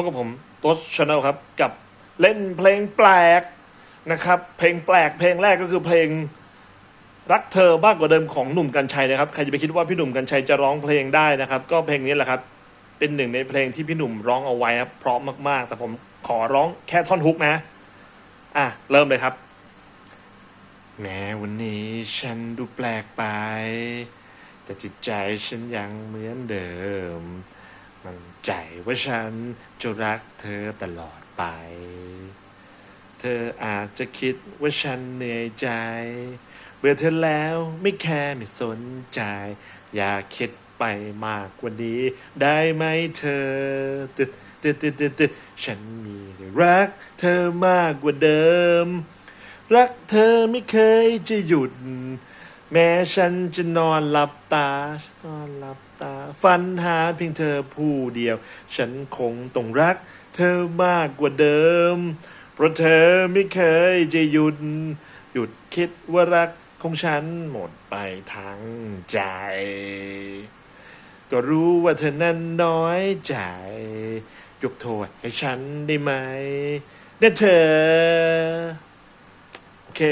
พบกับผมตัวชาแนลครับ กับเล่นเพลงแปลกนะครับ เพลงแปลกเพลงแรกก็คือเพลงรักเธอมากกว่าเดิมของหนุ่มกัญชัยนะครับใครจะไปคิดว่าพี่หนุ่มกัญชัยจะร้องเพลงได้นะครับ ก็เพลงนี้แหละครับ เป็นหนึ่งในเพลงที่พี่หนุ่มร้องเอาไว้ครับเพราะมากๆ แต่ผมขอร้องแค่ท่อนฮุกนะ อะ เริ่มเลยครับ แม้วันนี้ฉันดูแปลกไป แต่จิตใจฉันยังเหมือนเดิม มันใจว่าฉันจะรักเธอตลอดไป เธออาจจะคิดว่าฉันเหนื่อยใจ เบื่อเธอแล้วไม่แคร์ไม่สนใจ อย่าคิดไปมากกว่านี้ได้ไหมเธอตึดตึดตึดตึดตึดฉันมีรักเธอมากกว่าเดิม รักเธอไม่เคยจะหยุด แม้ฉันจะนอนหลับตาฉันนอนหลับตา ฝันหาเพียงเธอผู้เดียว ฉันคงต้องรัก เธอมากกว่าเดิม เพราะเธอไม่เคยจะหยุด หยุดคิดว่ารักของฉันหมดไปทั้งใจ ก็รู้ว่าเธอนั้นน้อยใจ ยกโทษให้ฉันได้ไหมเนี่ยเธอ โอเค